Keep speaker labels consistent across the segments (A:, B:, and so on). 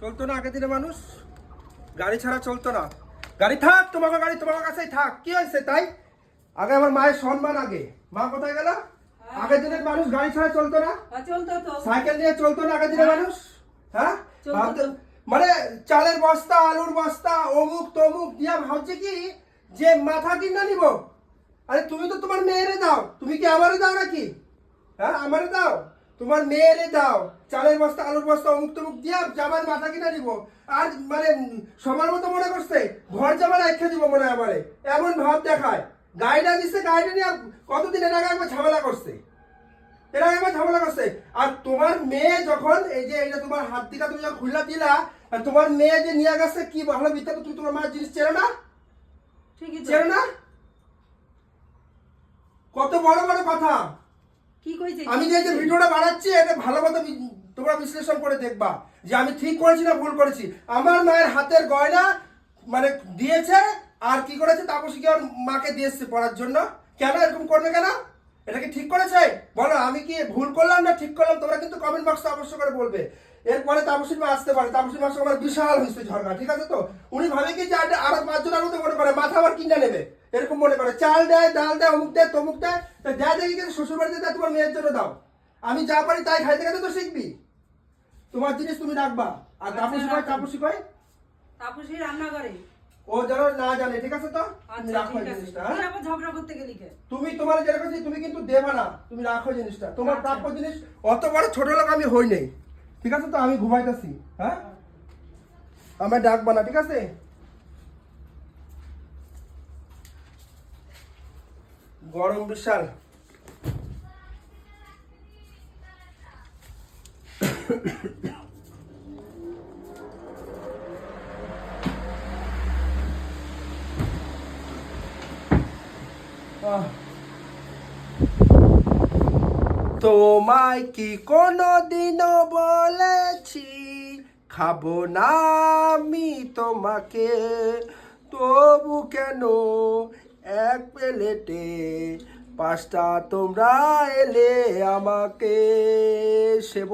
A: চলতো না আগের দিনে মানুষ? গাড়ি ছাড়া চলতো না। গাড়ি থাক তোমাকে গাড়ি তোমার কাছেই থাক। কি হয়েছে তাই? আগে আমার মায়ের সম্মান আগে। মা কোথায় গেল? আগের দিনের মানুষ গাড়ি ছাড়া চলতো না?
B: হ্যাঁ, চলতো তো।
A: সাইকেল নিয়ে চলতো না আগের দিনের মানুষ? হ্যাঁ?
B: চলতো
A: ভাবতে-
B: তো।
A: মানে চালের বস্তা, আলুর বস্তা, অমুক তমুক, দিয়া ভাবছে কি? যে মাথা কিনা নিব। আরে তুমি তো তোমার মেয়েরে দাও। তুমি কি আমারে দাও নাকি? হ্যাঁ আমারে দাও। তোমার মেয়েরে দাও। চালের বস্তা, আলুর বস্তা, অমুক তমুক দিয়া জামার মাথা কিনা নিব। আর মানে সবার মতো মনে করছে, ঘর জামা রেখে দিব মনে হয় আমারে। এমন ভাব দেখায়। গাড়িটা দিচ্ছে গাড়িটা নিয়ে কতদিন এর আগে একবার ঝামেলা করছে? এরা একবার ঝামেলা করছে। আর তোমার মেয়ে যখন এই যে এটা তোমার হাত দিকা তুমি যখন খুললা দিলা আর তোমার মেয়ে যে নিয়ে গেছে কি ভালো তো তুমি তোমার মায়ের জিনিস চেনো না?
B: ঠিকই
A: চেনো না? কত বড় বড় কথা।
B: কি কইছে?
A: আমি যে ভিডিওটা বানাচ্ছি এটা ভালো মতো তোমরা বিশ্লেষণ করে দেখবা যে আমি ঠিক করেছি না ভুল করেছি। আমার মায়ের হাতের গয়না মানে দিয়েছে আর কি করেছে তাপসী কি ওর মাকে দিয়েছে পড়ার জন্য? কেন? এরকম করবে কেন? এটা কি ঠিক করেছে? বলো আমি কি ভুল করলাম না ঠিক করলাম? তোমরা কিন্তু কমেন্ট বক্সে অবশ্যই করে বলবে। এরপরে তাপসীর মা আসতে পারে। তাপসীর মাসে আমার বিশাল হয়েছে ঝগড়া ঠিক আছে তো? উনি ভাবে কি যে আরে- আরও পাঁচজন আরও তো মনে করে মাথা আবার কিনে নেবে? এরকম মনে করে। চাল দেয় ডাল দেয় অমুক দেয় তমুক দেয়। তো যা দেখি কিন্তু শ্বশুর বাড়িতে দেয় তোমার মেয়ের জন্য দাও। আমি যা পারি তাই খাইতে খাইতে তো শিখবি। তোমার জিনিস তুমি রাখবা। আর তাপসী কয় তাপসী কয়?
B: তাপসী রান্না করে
A: ও যেন না জানে ঠিক আছে তো? তুমি
B: আচ্ছা
A: রাখো জিনিসটা হ্যাঁ?
B: ঝগড়া করতে গেলি
A: তুমি তোমার যেরকম আছে, তুমি কিন্তু দেবা না। তুমি রাখো জিনিসটা। তোমার
B: আচ্ছা।
A: প্রাপ্য জিনিস অত বড় ছোট লোক আমি হই নেই। ঠিক আছে তো? আমি ঘুমাইতেছি হ্যাঁ? আমার ডাকবা না ঠিক আছে? গরম বিশাল। তোমায় কি কোনো দিনও বলেছি? খাব না আমি তোমাকে। তবু কেন এক প্লেটে পাঁচটা তোমরা এলে আমাকে সেব?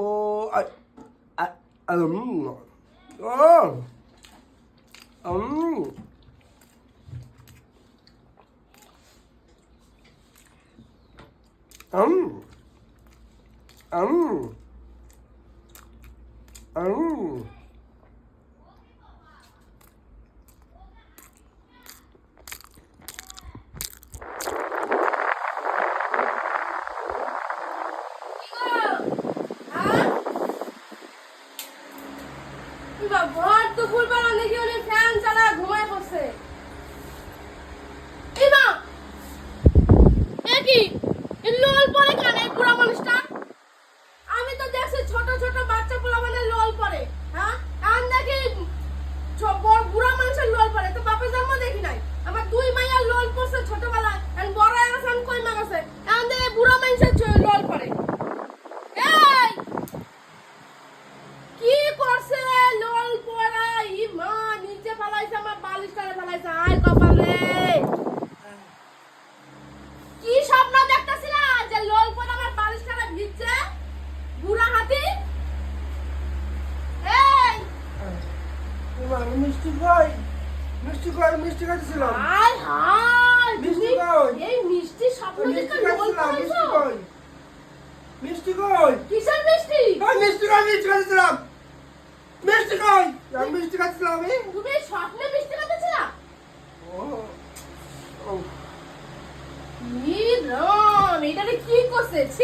A: ও Um. Um. Um.
C: ভর দুপুর নাকি উনি ফ্যান চালা ঘুমায় পড়ছে ইমা এ কি এ লোল পরে কানে বুড়া মানুষটা আমি তো দেখছি ছোট ছোট বাচ্চা পোলা মানে লোল পরে হ্যাঁ আর নাকি ছ- বড় বুড়া মানুষের লোল পরে তো বাপের জন্ম দেখি নাই আমার দুই মাইয়া লোল পড়ছে ছোটবেলায় আর বড় এখন কই মা গেছে এখন দেখি বুড়া মানুষের চ- লোল পরে এই কি করছে লোল পড়া ই মা নিচে ফেলাইছে আমার ফেলাইছে আয় কপাল। রে কি স্বপ্ন দেখতেছিল যে লোল পড়া আমার বালিশটারে ভিজছে বুড়া হাতি? এই!
A: আমি মিষ্টি খাই। মিষ্টি মিষ্টি খাইছিলাম
C: হায় হায়
A: মিষ্টি কই?
C: এই মিষ্টি স্বপ্ন
A: মিষ্টি
C: দেখে
A: কই মিষ্টি কই
C: কিসের মিষ্টি?
A: মিষ্টি খাই মিষ্টি খাইছিলাম মিষ্টি কই মিষ্টি খাইছিলাম
C: তুমি স্বপ্নে মিষ্টি খাইতেছিলা
A: ও ও